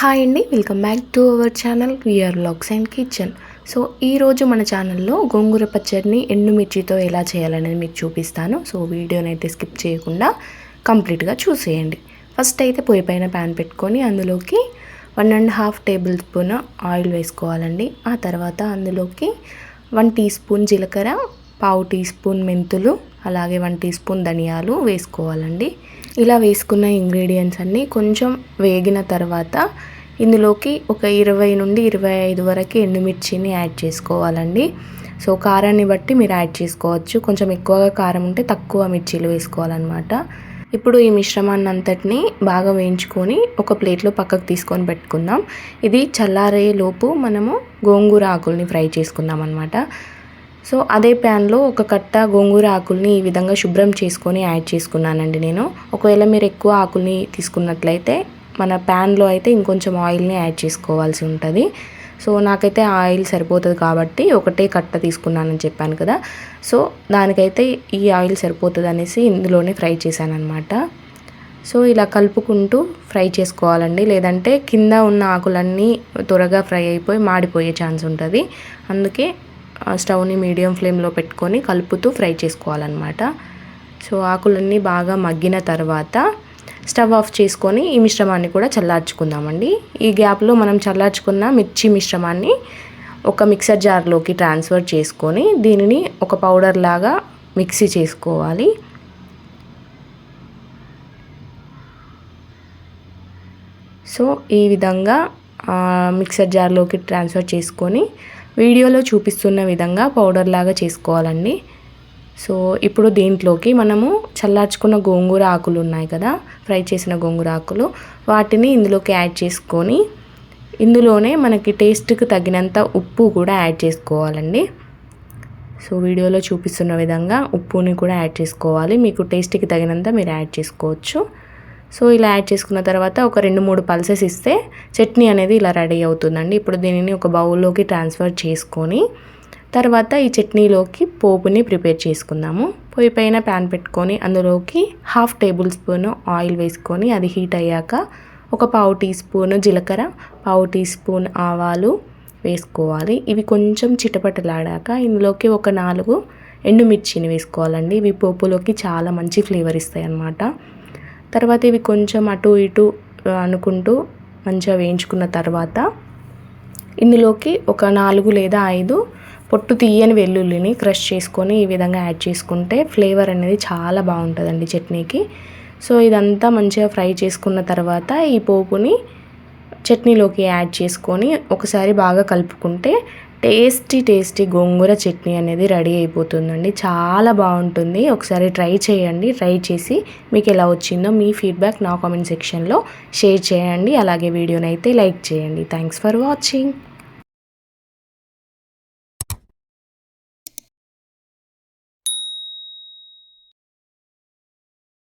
Hi అండి welcome back to our channel. VR logs and kitchen so ఈరోజు మన ఛానల్లో గోంగూర పచ్చడిని ఎండుమిర్చితో ఎలా చేయాలనేది మీకు చూపిస్తాను. సో వీడియోని అయితే స్కిప్ చేయకుండా కంప్లీట్గా చూసేయండి. ఫస్ట్ అయితే పొయ్యి పైన ప్యాన్ పెట్టుకొని అందులోకి one and half table spoon oil వేసుకోవాలండి. ఆ తర్వాత అందులోకి వన్ టీ స్పూన్ జీలకర్ర పావు టీ స్పూన్ మెంతులు అలాగే వన్ టీ స్పూన్ ధనియాలు వేసుకోవాలండి. ఇలా వేసుకున్న ఇంగ్రీడియంట్స్ అన్నీ కొంచెం వేగిన తర్వాత ఇందులోకి ఒక ఇరవై నుండి ఇరవై ఐదు వరకు ఎండుమిర్చిని యాడ్ చేసుకోవాలండి. సో కారాన్ని బట్టి మీరు యాడ్ చేసుకోవచ్చు. కొంచెం ఎక్కువగా కారం ఉంటే తక్కువ మిర్చీలు వేసుకోవాలన్నమాట. ఇప్పుడు ఈ మిశ్రమాన్ని అంతటిని బాగా వేయించుకొని ఒక ప్లేట్లో పక్కకు తీసుకొని పెట్టుకుందాం. ఇది చల్లారే లోపు మనము గోంగూర ఆకుల్ని ఫ్రై చేసుకుందాం అనమాట సో అదే ప్యాన్లో ఒక కట్ట గోంగూర ఆకుల్ని ఈ విధంగా శుభ్రం చేసుకొని యాడ్ చేసుకున్నానండి నేను. ఒకవేళ మీరు ఎక్కువ ఆకుల్ని తీసుకున్నట్లయితే మన ప్యాన్లో అయితే ఇంకొంచెం ఆయిల్ని యాడ్ చేసుకోవాల్సి ఉంటుంది. సో నాకైతే ఆయిల్ సరిపోతుంది కాబట్టి ఒకటే కట్ట తీసుకున్నానని చెప్పాను కదా. సో దానికైతే ఈ ఆయిల్ సరిపోతుంది అనేసి ఇందులోనే ఫ్రై చేశాను అనమాట సో ఇలా కలుపుకుంటూ ఫ్రై చేసుకోవాలండి. లేదంటే కింద ఉన్న ఆకులన్నీ త్వరగా ఫ్రై అయిపోయి మాడిపోయే ఛాన్స్ ఉంటుంది. అందుకే స్టవ్ని మీడియం ఫ్లేమ్లో పెట్టుకొని కలుపుతూ ఫ్రై చేసుకోవాలన్నమాట. సో ఆకులన్నీ బాగా మగ్గిన తర్వాత స్టవ్ ఆఫ్ చేసుకొని ఈ మిశ్రమాన్ని కూడా చల్లార్చుకుందామండి. ఈ గ్యాప్లో మనం చల్లార్చుకున్న మిర్చి మిశ్రమాన్ని ఒక మిక్సర్ జార్లోకి ట్రాన్స్ఫర్ చేసుకొని దీనిని ఒక పౌడర్ లాగా మిక్సీ చేసుకోవాలి. సో ఈ విధంగా మిక్సర్ జార్లోకి ట్రాన్స్ఫర్ చేసుకొని వీడియోలో చూపిస్తున్న విధంగా పౌడర్ లాగా చేసుకోవాలండి. సో ఇప్పుడు దీంట్లోకి మనము చల్లార్చుకున్న గోంగూర ఆకులు ఉన్నాయి కదా ఫ్రై చేసిన గోంగూర ఆకులు. వాటిని ఇందులోకి యాడ్ చేసుకొని ఇందులోనే మనకి టేస్ట్కి తగినంత ఉప్పు కూడా యాడ్ చేసుకోవాలండి. సో వీడియోలో చూపిస్తున్న విధంగా ఉప్పుని కూడా యాడ్ చేసుకోవాలి. మీకు టేస్ట్కి తగినంత మీరు యాడ్ చేసుకోవచ్చు. సో ఇలా యాడ్ చేసుకున్న తర్వాత ఒక రెండు మూడు పల్సెస్ ఇస్తే చట్నీ అనేది ఇలా రెడీ అవుతుందండి. ఇప్పుడు దీనిని ఒక బౌల్లోకి ట్రాన్స్ఫర్ చేసుకొని తర్వాత ఈ చట్నీలోకి పోపుని ప్రిపేర్ చేసుకుందాము. పొయ్యి పైన ప్యాన్ పెట్టుకొని అందులోకి హాఫ్ టేబుల్ స్పూన్ ఆయిల్ వేసుకొని అది హీట్ అయ్యాక ఒక పావు టీ స్పూన్ జీలకర్ర పావు టీ స్పూన్ ఆవాలు వేసుకోవాలి. ఇవి కొంచెం చిటపటలాడాక ఇందులోకి ఒక నాలుగు ఎండుమిర్చిని వేసుకోవాలండి. ఇవి పోపులోకి చాలా మంచి ఫ్లేవర్ ఇస్తాయి అన్నమాట తర్వాత ఇవి కొంచెం అటు ఇటు అనుకుంటూ మంచిగా వేయించుకున్న తర్వాత ఇందులోకి ఒక నాలుగు లేదా ఐదు పొట్టు తీయని వెల్లుల్లిని క్రష్ చేసుకొని ఈ విధంగా యాడ్ చేసుకుంటే ఫ్లేవర్ అనేది చాలా బాగుంటుందండి చట్నీకి. సో ఇదంతా మంచిగా ఫ్రై చేసుకున్న తర్వాత ఈ పోపుని చట్నీలోకి యాడ్ చేసుకొని ఒకసారి బాగా కలుపుకుంటే టేస్టీ టేస్టీ గోంగూర చట్నీ అనేది రెడీ అయిపోతుందండి. చాలా బాగుంటుంది. ఒకసారి ట్రై చేయండి. ట్రై చేసి మీకు ఎలా వచ్చిందో మీ ఫీడ్బ్యాక్ నా కామెంట్ సెక్షన్లో షేర్ చేయండి. అలాగే వీడియోని అయితే లైక్ చేయండి. Thanks for watching.